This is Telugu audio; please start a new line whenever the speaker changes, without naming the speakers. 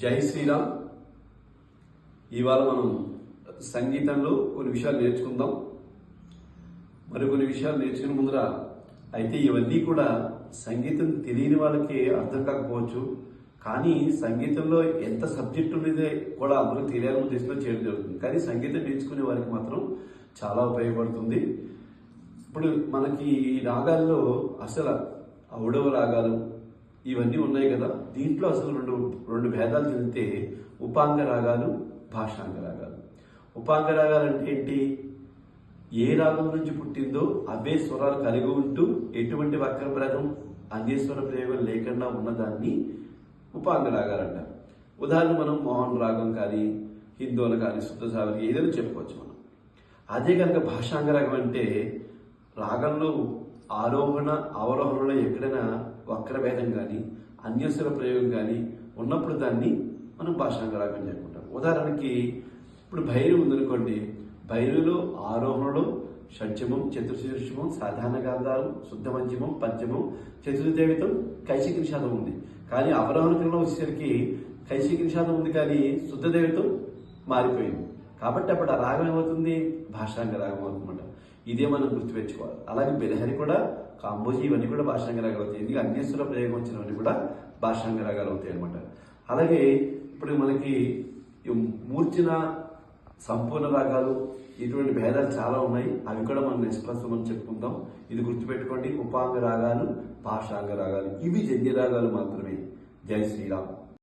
జై శ్రీరామ్. ఇవాళ మనం సంగీతంలో కొన్ని విషయాలు నేర్చుకుందాం. మరికొన్ని విషయాలు నేర్చుకునే ముందర అయితే ఇవన్నీ కూడా సంగీతం తెలియని వాళ్ళకి అర్థం కాకపోవచ్చు. కానీ సంగీతంలో ఎంత సబ్జెక్ట్ ఉన్నది కూడా అందరూ తెలియాలని ఉద్దేశంలో చేయడం జరుగుతుంది. కానీ సంగీతం నేర్చుకునే వారికి మాత్రం చాలా ఉపయోగపడుతుంది. ఇప్పుడు మనకి ఈ రాగాల్లో అసలు ఔడవ రాగాలు ఇవన్నీ ఉన్నాయి కదా. దీంట్లో అసలు రెండు రెండు భేదాలు చెందితే ఉపాంగ రాగాలు భాషాంగ రాగాలు ఉపాంగ రాగాలు అంటే ఏంటి? ఏ రాగం నుంచి పుట్టిందో అవే స్వరాలు కలిగి ఉంటూ ఎటువంటి వక్రభ్రదం అన్యస్వర ప్రయోగం లేకుండా ఉన్నదాన్ని ఉపాంగ రాగాలు అంటారు ఉదాహరణ మనం మోహన్ రాగం కానీ హిందువులు కానీ శుద్ధసాగరి ఏదైనా చెప్పుకోవచ్చు మనం. అదే కనుక భాషాంగ రాగం అంటే రాగంలో ఆరోహణ అవరోహణలో ఎక్కడైనా వక్రభేదం కానీ అన్యస్వర ప్రయోగం కానీ ఉన్నప్పుడు దాన్ని మనం భాషాంగ రాగం చెప్పుకుంటాం ఉదాహరణకి ఇప్పుడు భైరవి ఉందనుకోండి. భైరవిలో ఆరోహణలో షడ్జమం చతుర్శీర్షమం సాధారణ గంధాలు శుద్ధ మధ్యమం పంచమం చతుర్దేవితం కైశిక నిషాదం ఉంది. కానీ అవరోహణ క్రమంలో వచ్చేసరికి కైశిక నిషాదం ఉంది కానీ శుద్ధ దేవితం మారిపోయింది. కాబట్టి అప్పుడు ఆ రాగం ఏమవుతుంది? భాషాంగ రాగం అవుతుందన్నమాట. ఇదే మనం గుర్తుపెట్టుకోవాలి. అలాగే బెలహరి కూడా కాంబోజీ ఇవన్నీ కూడా భాషాంగ రాగాలు అవుతాయి. ఎందుకంటే అన్యస్వర ప్రయోగం వచ్చినవన్నీ కూడా భాషాంగ రాగాలు అవుతాయి అనమాట అలాగే ఇప్పుడు మనకి మూర్చిన సంపూర్ణ రాగాలు ఇటువంటి భేదాలు చాలా ఉన్నాయి. అవి కూడా మనం నెక్స్ట్ క్లాస్ మనం చెప్పుకుందాం. ఇది గుర్తుపెట్టుకోండి. ఉపాంగ రాగాలు భాషాంగ రాగాలు. ఇవి జన్య రాగాలు మాత్రమే. జై శ్రీరామ్.